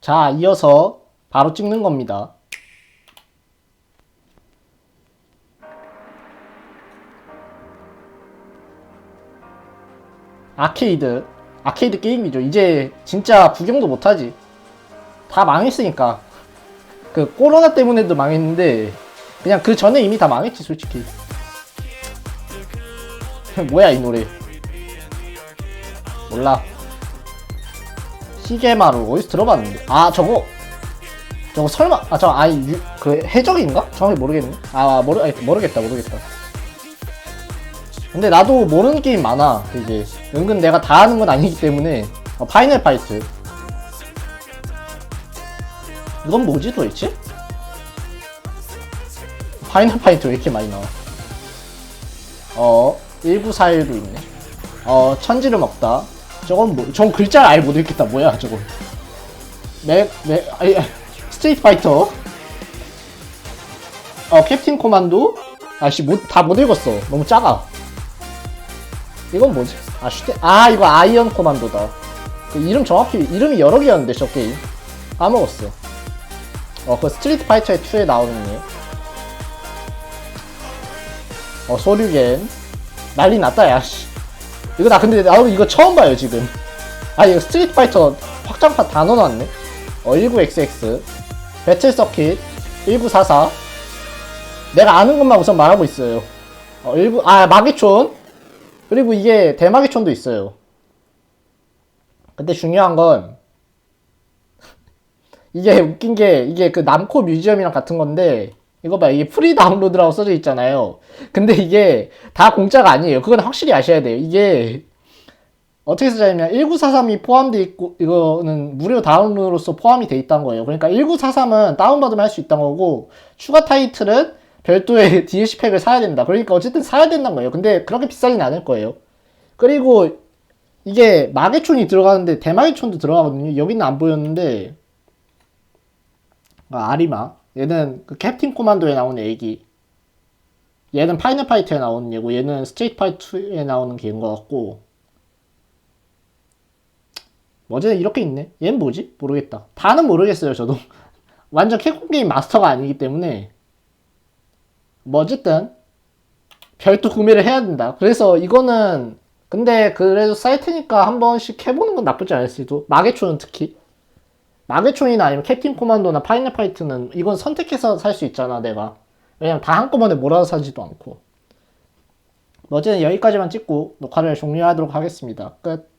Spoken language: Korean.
자, 이어서 바로 찍는 겁니다. 아케이드. 아케이드 게임이죠. 이제 진짜 구경도 못하지. 다 망했으니까. 그 코로나 때문에도 망했는데 그냥 그 전에 이미 다 망했지 솔직히. 뭐야 이 노래. 몰라. 시계마루 어디서 들어봤는데? 아 저거 저거 설마 아 저 아이 유, 그 해적인가? 정확히 모르겠네. 아 모르 아니, 모르겠다 모르겠다. 근데 나도 모르는 게임 많아. 이게 은근 내가 다 아는 건 아니기 때문에 어, 파이널 파이트. 이건 뭐지 도대체? 파이널 파이트 왜 이렇게 많이 나와? 어 1941도 있네. 어 천지를 먹다. 저건 뭐? 전 글자를 아예 못 읽겠다. 뭐야 저거? 맥, 맥, 아니, 아니, 스트리트 파이터. 어 캡틴 코만도. 아씨 다못 읽었어. 너무 작아. 이건 뭐지? 아 슈테, 아 이거 아이언 코만도다. 그 이름 정확히 이름이 여러 개였는데 저 게임 까먹었어. 어 그 스트리트 파이터의 2에 나오는 애. 어 소류겐 난리 났다 야 씨. 이거 나 근데 나도 이거 처음 봐요 지금. 아 이거 스트리트 파이터 확장판 다 넣어놨네. 어 19XX 배틀 서킷 1944 내가 아는 것만 우선 말하고 있어요. 어 19, 아 마기촌 그리고 이게 대마기촌도 있어요. 근데 중요한 건 이게 웃긴 게 이게 그 남코 뮤지엄이랑 같은 건데 이거 봐 이게 프리 다운로드라고 써져 있잖아요. 근데 이게 다 공짜가 아니에요. 그건 확실히 아셔야 돼요. 이게 어떻게 쓰자면 1943이 포함되어 있고 이거는 무료 다운로드로서 포함이 돼 있다는 거예요. 그러니까 1943은 다운받으면 할 수 있다는 거고 추가 타이틀은 별도의 DLC 팩을 사야 된다. 그러니까 어쨌든 사야 된다는 거예요. 근데 그렇게 비싸진 않을 거예요. 그리고 이게 마계촌이 들어가는데 대마계촌도 들어가거든요. 여기는 안 보였는데 아, 아리마 얘는 그 캡틴 코만도에 나오는 애기. 얘는 파이널 파이트에 나오는 얘고 얘는 스트레이트 파이트에 나오는 개인 것 같고. 어제 이렇게 있네. 얘는 뭐지? 모르겠다. 다는 모르겠어요 저도. 완전 캡콤 게임 마스터가 아니기 때문에. 뭐 어쨌든 별도 구매를 해야 된다. 그래서 이거는 근데 그래도 사이트니까 한 번씩 해보는 건 나쁘지 않을 수도. 마계초는 특히 마계촌이나 아니면 캡틴 코만도나 파이널 파이트는 이건 선택해서 살 수 있잖아 내가. 왜냐면 다 한꺼번에 몰아서 사지도 않고. 뭐 어쨌든 여기까지만 찍고 녹화를 종료하도록 하겠습니다. 끝